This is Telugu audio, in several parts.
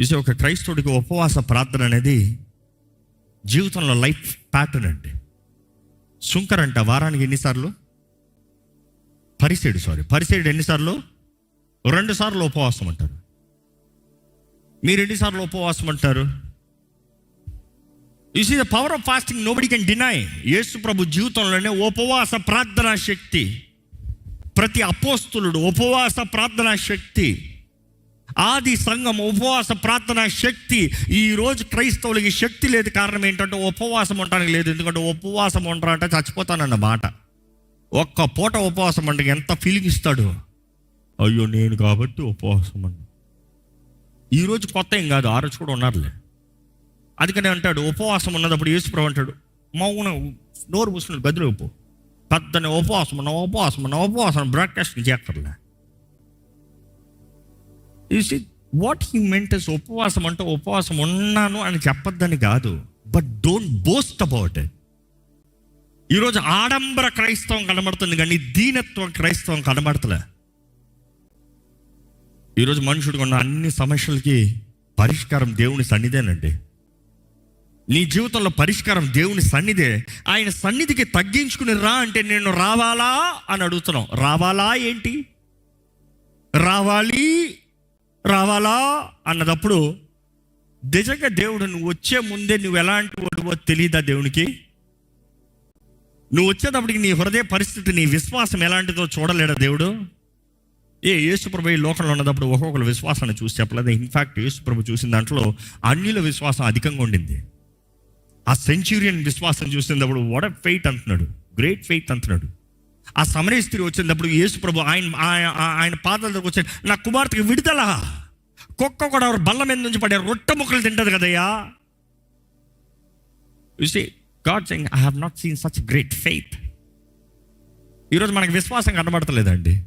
ఇది ఒక క్రైస్తవుడికి ఉపవాస ప్రార్థన అనేది జీవితంలో లైఫ్ ప్యాటర్న్ అండి. సుంకర్ అంట వారానికి ఎన్నిసార్లు? పరిసేడు సారీ. పరిసేడు ఎన్నిసార్లు? రెండు సార్లు ఉపవాసం అంటారు. మీరు ఎన్నిసార్లు ఉపవాసం అంటారు? You see the power of fasting nobody can deny Yesu ప్రభు జీవితంలోనే ఉపవాస ప్రార్థనా శక్తి. ప్రతి అపోస్తులుడు ఉపవాస ప్రార్థనా శక్తి. ఆది సంఘం ఉపవాస ప్రార్థన శక్తి. ఈరోజు క్రైస్తవులకి శక్తి లేదు కారణం ఏంటంటే ఉపవాసం ఉండడానికి లేదు. ఎందుకంటే ఉపవాసం ఉంటారంటే చచ్చిపోతానన్న మాట. ఒక్క పూట ఉపవాసం అంటే ఎంత ఫీలింగ్ ఇస్తాడు? అయ్యో నేను కాబట్టి ఉపవాసం అండి ఈరోజు కొత్త ఏం కాదు ఆ రోజు కూడా ఉన్నారులే. అందుకనే అంటాడు ఉపవాసం ఉన్నదప్పుడు యేసుప్రభు అంటాడు మౌన నోరు పూసుకున్నాడు గదిలో పెద్దని ఉపవాసం ఉన్న ఉపవాసం ఉన్న ఉపవాసం బ్రాడ్కాస్ట్ చేస్తారులే సీ వాట్ హీ మెంట్ ఉపవాసం అంటే ఉపవాసం ఉన్నాను అని చెప్పొద్దని కాదు but don't boast about it ఈరోజు ఆడంబర క్రైస్తవం కనబడుతుంది కానీ దీనత్వం క్రైస్తవం కనబడతలే. ఈరోజు మనుషుడికి ఉన్న అన్ని సమస్యలకి పరిష్కారం దేవుని సన్నిధేనండి. నీ జీవితంలో పరిష్కారం దేవుని సన్నిధే. ఆయన సన్నిధికి తగ్గించుకుని రా అంటే నేను రావాలా అని అడుగుతున్నాం. రావాలా ఏంటి? రావాలి రావాలా? అన్నదప్పుడు నిజంగా దేవుడు నువ్వు వచ్చే ముందే నువ్వు ఎలాంటి వాడువో తెలియదా దేవునికి? నువ్వు వచ్చేటప్పటికి నీ హృదయ పరిస్థితి నీ విశ్వాసం ఎలాంటిదో చూడలేడా దేవుడు? ఏ యేసుప్రభు ఈ లోకంలో ఉన్నప్పుడు ఒక్కొక్కరు విశ్వాసాన్ని చూసి చెప్పలేదు? ఇన్ఫాక్ట్ యేసుప్రభు చూసిన దాంట్లో అన్యుల విశ్వాసం అధికంగా ఉండింది. ఆ సెంచురియన్ విశ్వాసం చూసినప్పుడు వడ ఫెయిట్ అంటున్నాడు. గ్రేట్ ఫెయిట్ అంటున్నాడు. ఆ సమరయ స్త్రీ వచ్చినప్పుడు యేసు ప్రభు ఆయన ఆయన- పాదాల దగ్గరకు వచ్చాడు నా కుమార్తెకి విడుదల. కుక్క కూడా బల్ల మీద నుంచి పడే రొట్టె ముక్కలు తింటది కదయ్యా? See God saying I have not seen such great faith ఈరోజు మనకి విశ్వాసం కనబడతలేదండి.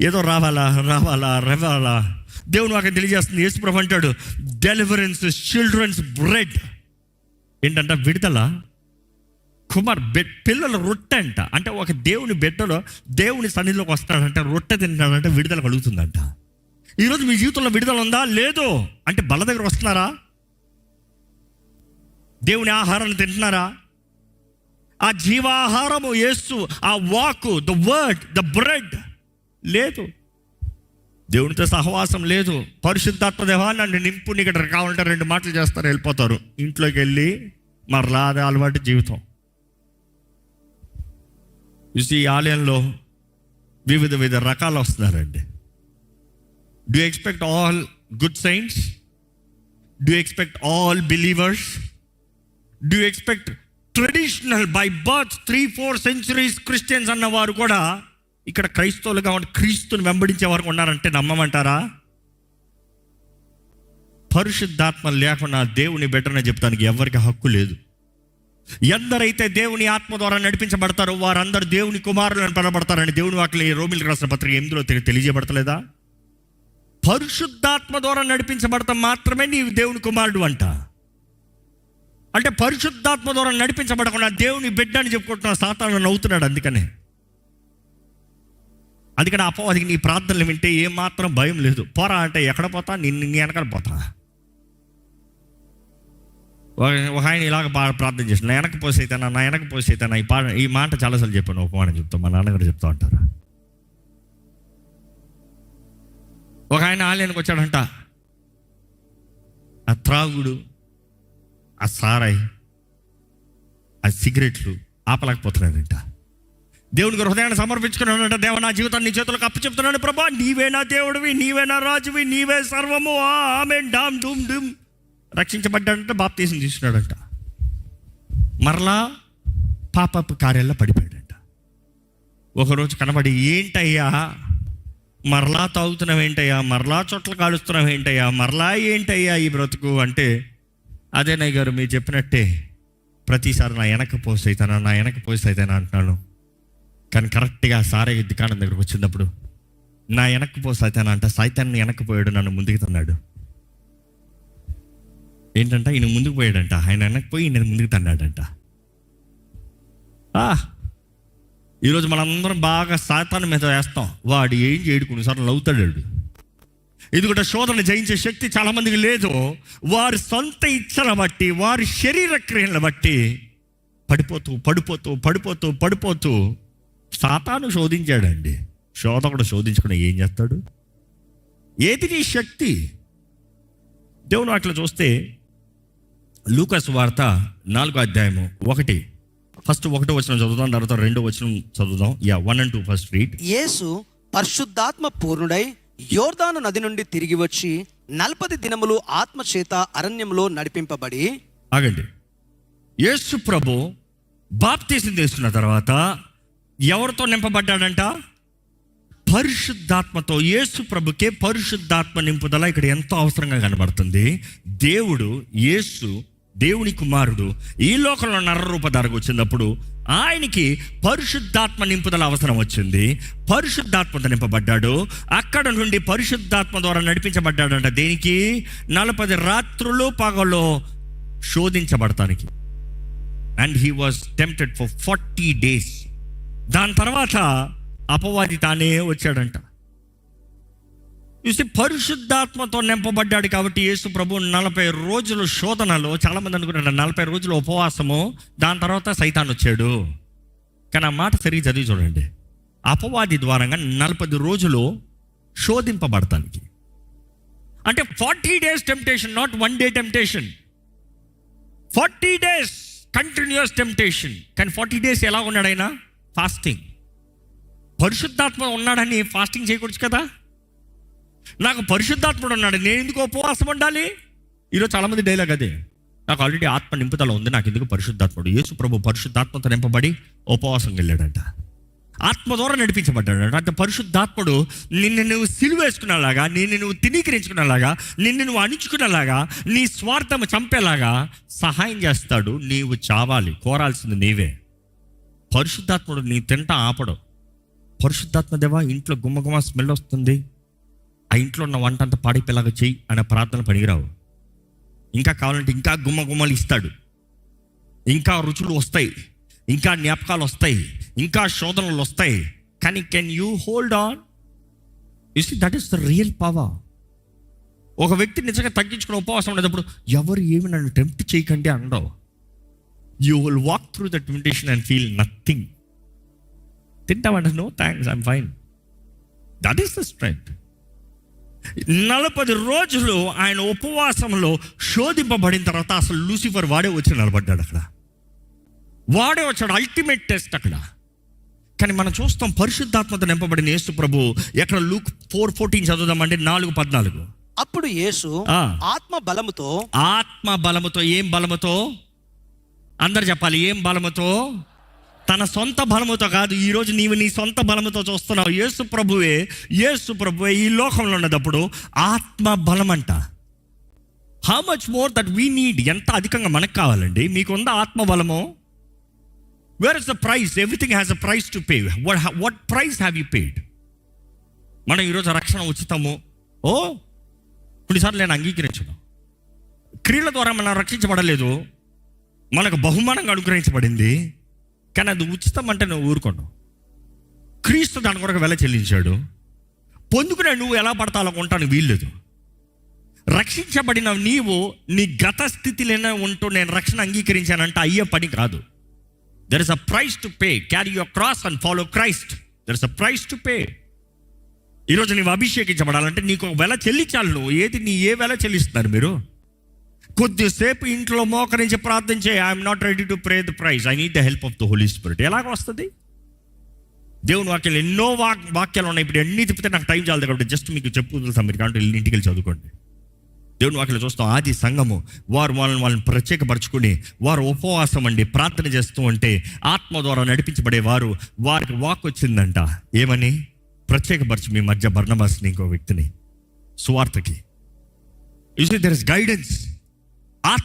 ఏదో రావాలా రావాలా రావాలా. దేవుని వాకి తెలియజేస్తుంది. యేసు ప్రభు అంటాడు డెలివరెన్స్ చిల్డ్రన్స్ బ్రెడ్ ఏంటంటే విడుదల. కుమార్ బెడ్ పిల్లల రొట్టె అంట అంటే ఒక దేవుని బిడ్డలో దేవుని సన్నిధిలోకి వస్తాడంట రొట్టె తింటాడంటే విడుదల కలుగుతుందంట. ఈరోజు మీ జీవితంలో విడుదల ఉందా? లేదు. అంటే బల దగ్గర వస్తున్నారా? దేవుని ఆహారాన్ని తింటున్నారా? ఆ జీవాహారము యేసు ఆ walk the word the bread లేదు. దేవునితో సహవాసం లేదు. పరిశుద్ధాత్మ దేవా నన్ను నింపు ఇక్కడ కావాలంటే రెండు మాటలు చేస్తారు వెళ్ళిపోతారు. ఇంట్లోకి వెళ్ళి మరలా అదే అలవాటు జీవితం. చూసి ఈ ఆలయంలో వివిధ వివిధ రకాలు వస్తున్నారండి. Do expect all good signs do expect all believers do expect traditional by birth three four centuries Christians అన్నవారు కూడా ఇక్కడ క్రైస్తవులుగా ఉండి క్రీస్తుని వెంబడించే వారు ఉన్నారంటే నమ్మమంటారా? పరిశుద్ధాత్మ లేకుండా దేవుని బెటర్నే చెప్తానికి ఎవరికి హక్కు లేదు. ఎందరైతే దేవుని ఆత్మ ద్వారా నడిపించబడతారో వారందరూ దేవుని కుమారులను పిలబడతారని దేవుని వాటిని రోమిల్ రాసిన పత్రిక ఎందులో తెలియజేయబడతలేదా? పరిశుద్ధాత్మ ద్వారా నడిపించబడతాం మాత్రమే నీవు దేవుని కుమారుడు అంట. అంటే పరిశుద్ధాత్మ ద్వారా నడిపించబడకుండా దేవుని బిడ్డ అని చెప్పుకుంటున్న సాతాను నవ్వుతున్నాడు అందుకనే. అందుకని అపవాదికి నీ ప్రార్థనలు వింటే ఏమాత్రం భయం లేదు. పోరా అంటే ఎక్కడ పోతా? నిన్ను నీ వెనకాల పోతా. ఒక- ఒక ఆయన ఇలాగ ప్రార్థన చేసిన నా వెనక పోసైతేనా నా వెనక పోసైతేనా ఈ పాట ఈ మాట చాలాసార్లు చెప్పాను. ఉపమానం చెప్తాం మా నాన్నగారు చెప్తా ఉంటారు ఒక ఆయన ఆలయానికి వచ్చాడంట. ఆ త్రాగుడు ఆ సారాయి ఆ సిగరెట్లు ఆపలేకపోతున్నాడంట. దేవునికి హృదయాన్ని సమర్పించుకున్నాడంట. దేవ నా జీవితాన్ని నీ చేతులకు అప్పు చెప్తున్నాను ప్రభా నీవే నా దేవుడివి నీవే నా రాజువి నీవే సర్వము. ఆమె డామ్ డూమ్ డూమ్. రక్షించబడ్డాడంట బాప్తీసం తీసుకున్నాడంట. మరలా పాపపు కార్యాల్లో పడిపోయాడంట. ఒకరోజు కనబడి ఏంటయ్యా? మరలా తాగుతున్నావు ఏంటయ్యా? మరలా చోట్ల కాలుస్తున్నావు ఏంటయ్యా? మరలా ఏంటయ్యా ఈ బ్రతుకు? అంటే అదే నయ్య గారు మీరు చెప్పినట్టే ప్రతిసారి నా వెనక పోస్ట్ అవుతానా నా వెనక పోస్ట్ అవుతానా అంటున్నాను. కానీ కరెక్ట్గా సారే దుకాణం దగ్గరకు వచ్చినప్పుడు నా వెనక్కి పో సైతాన్ అంట సైతాన్ని వెనక్కి పోయాడు నన్ను ముందుకు తన్నాడు. ఏంటంట? ఈయన ముందుకు పోయాడంట. ఆయన వెనక్కి పోయి నేను ముందుకు తన్నాడంట. ఆ, ఈరోజు మనందరం బాగా సాతాన్ మీద వేస్తాం. వాడు ఏం చేయడు కొన్నిసార్లు నవ్వుతాడు ఎందుకంటే ఇది కూడా శోధన జయించే శక్తి చాలామందికి లేదు. వారి సొంత ఇచ్చల బట్టి వారి శరీర క్రియలను బట్టి పడిపోతూ పడిపోతూ పడిపోతూ పడిపోతూ సాతాను శోధించాడండి. శోధకుడు శోధించుకుని ఏం చేస్తాడు? ఏది నీ శక్తి? దేవుని అట్లా చూస్తే లూకస్ వార్త నాలుగో అధ్యాయము ఒకటి. ఫస్ట్ ఒకటో వచ్చిన చదువుదాం తర్వాత రెండో వచ్చిన చదువుదాం. Ya one and two first read Yesu పరిశుద్ధాత్మ పూర్ణుడై యోర్దాను నది నుండి తిరిగి వచ్చి నలపది దినములు ఆత్మ చేత అరణ్యంలో నడిపింపబడి ఆగండి. యేసు ప్రభు బాప్తీసం తీసుకున్న తర్వాత ఎవరితో నింపబడ్డాడంట? పరిశుద్ధాత్మతో. యేసు ప్రభుకే పరిశుద్ధాత్మ నింపుదల ఇక్కడ ఎంతో అవసరంగా కనబడుతుంది. దేవుడు యేసు దేవుని కుమారుడు ఈ లోకంలో నరరూపధారకు వచ్చినప్పుడు ఆయనకి పరిశుద్ధాత్మ నింపుదల అవసరం వచ్చింది. పరిశుద్ధాత్మతో నింపబడ్డాడు. అక్కడ నుండి పరిశుద్ధాత్మ ద్వారా నడిపించబడ్డాడంట దేనికి? నలపది రాత్రులు పగలో శోధించబడటానికి. And he was tempted for forty days దాని తర్వాత అపవాది తానే వచ్చాడంట. చూసి పరిశుద్ధాత్మతో నింపబడ్డాడు కాబట్టి యేసు ప్రభు నలభై రోజులు శోధనలో చాలామంది అనుకున్నాడు నలభై రోజులు ఉపవాసము దాని తర్వాత సైతాన్ వచ్చాడు. కానీ ఆ మాట సరిగ్గా చదివి చూడండి. అపవాది ద్వారంగా నలభై రోజులు శోధింపబడటానికి. అంటే forty days temptation not one day temptation. Forty days continues temptation. కానీ ఫార్టీ డేస్ ఎలా ఉన్నాడైనా ఫాస్టింగ్. పరిశుద్ధాత్మ ఉన్నాడని ఫాస్టింగ్ చేయకూడదు కదా? నాకు పరిశుద్ధాత్ముడు ఉన్నాడు. నేను ఎందుకు ఉపవాసం ఉండాలి? ఈరోజు చాలామంది డైలాగ్ అదే. నాకు ఆల్రెడీ ఆత్మ నింపుదల ఉంది. నాకు ఎందుకు పరిశుద్ధాత్ముడు? యేసు ప్రభు పరిశుద్ధాత్మతో నింపబడి ఉపవాసం వెళ్ళాడంట. ఆత్మ ద్వారా నడిపించబడ్డాడు. అంటే పరిశుద్ధాత్ముడు నిన్ను నువ్వు సిలువేసుకునేలాగా నిన్ను నువ్వు తినీకరించుకునేలాగా నిన్ను నువ్వు అణుచుకునేలాగా నీ స్వార్థం చంపేలాగా సహాయం చేస్తాడు. నీవు చావాలి. కోరాల్సింది నీవే. పరిశుద్ధాత్ముడు నీ తింట ఆపడు. పరిశుద్ధాత్మ దేవా ఇంట్లో గుమ్మగుమ్మ స్మెల్ వస్తుంది. ఇంట్లో ఉన్న వంట అంతా పాడిపోయేలాగా చెయ్యి అనే ప్రార్థన పనికిరావు. ఇంకా కావాలంటే ఇంకా గుమ్మ గుమ్మలు ఇస్తాడు. ఇంకా రుచులు వస్తాయి. ఇంకా జ్ఞాపకాలు వస్తాయి. ఇంకా శోధనలు వస్తాయి. కానీ can you hold on is that is the real power ఒక వ్యక్తి నిజంగా తగ్గించుకుని ఉపవాసం ఉండేటప్పుడు ఎవరు ఏమి నన్ను టెంప్ట్ చేయకండి అనడం you will walk through the temptation and feel nothing తింటామంటే no thanks I'm fine that is the strength నలభై రోజులు ఆయన ఉపవాసంలో శోధింపబడిన తర్వాత అసలు లూసిఫర్ వాడే వచ్చి నిలబడ్డాడు అక్కడ. వాడే వచ్చాడు అల్టిమేట్ టెస్ట్ అక్కడ. కానీ మనం చూస్తాం పరిశుద్ధాత్మతో నింపబడిన యేసు ప్రభు ఎక్కడ లూక్ ఫోర్ ఫోర్టీన్ చదువుదామంటే నాలుగు పద్నాలుగు. అప్పుడు యేసు. ఆత్మ బలముతో ఆత్మ బలముతో ఏం బలముతో? అందరు చెప్పాలి ఏం బలముతో? తన సొంత బలముతో కాదు ఈరోజు నీవు నీ సొంత బలముతో చూస్తున్నావు. యేసు ప్రభువే యేసు ప్రభువే ఈ లోకంలో ఉన్నప్పుడు ఆత్మ బలం అంట how much more that we need ఎంత అధికంగా మనకు కావాలండి? మీకుందా ఆత్మ బలము? Where is the price everything has a price to pay what what price have you paid మనం ఈరోజు రక్షణ ఉచితము. ఓ కొన్నిసార్లు నేను అంగీకరించను. క్రియల ద్వారా మనం రక్షించబడలేదు. మనకు బహుమానంగా అనుగ్రహించబడింది. కానీ అది ఉచితం అంటే నువ్వు ఊరుకోను. క్రీస్తు దాని కొరకు వెల చెల్లించాడు. పొందుకునే నువ్వు ఎలా పడతా అలా ఉంటాను వీల్లేదు. రక్షించబడిన నీవు నీ గత స్థితిలోనే ఉంటూ నేను రక్షణ అంగీకరించానంటే అయ్యే పని కాదు. There is a price to pay carry your cross and follow Christ there is a price to pay ఈరోజు నీవు అభిషేకించబడాలంటే నీకు ఒక వెల చెల్లించాలి నువ్వు. ఏది నీ ఏ వెల చెల్లిస్తున్నారు మీరు? కొద్దిసేపు ఇంట్లో మోకరించి ప్రార్థించే I'm not ready to pray the praise I need the help of the Holy Spirit ఎలాగ వస్తుంది? దేవుని వాక్యాలు ఎన్నో వాక్ వాక్యాలు ఉన్నాయి. ఇప్పుడు ఎన్ని తిప్పితే నాకు టైం చాలదు కాబట్టి జస్ట్ మీకు చెప్పుకుంటాం మీరు కాబట్టి ఇంటికి వెళ్ళి చదువుకోండి. దేవుని వాక్యలు చూస్తాం. ఆది సంఘము వారు వాళ్ళని వాళ్ళని ప్రత్యేకపరచుకుని వారు ఉపవాసం అండి ప్రార్థన చేస్తూ ఉంటే ఆత్మ ద్వారా నడిపించబడే వారు వారికి వాక్ వచ్చిందంట. ఏమని? ప్రత్యేకపరచు మీ మధ్య బర్ణబాస్ని ఇంకో వ్యక్తిని. సువార్తకి. You see there is guidance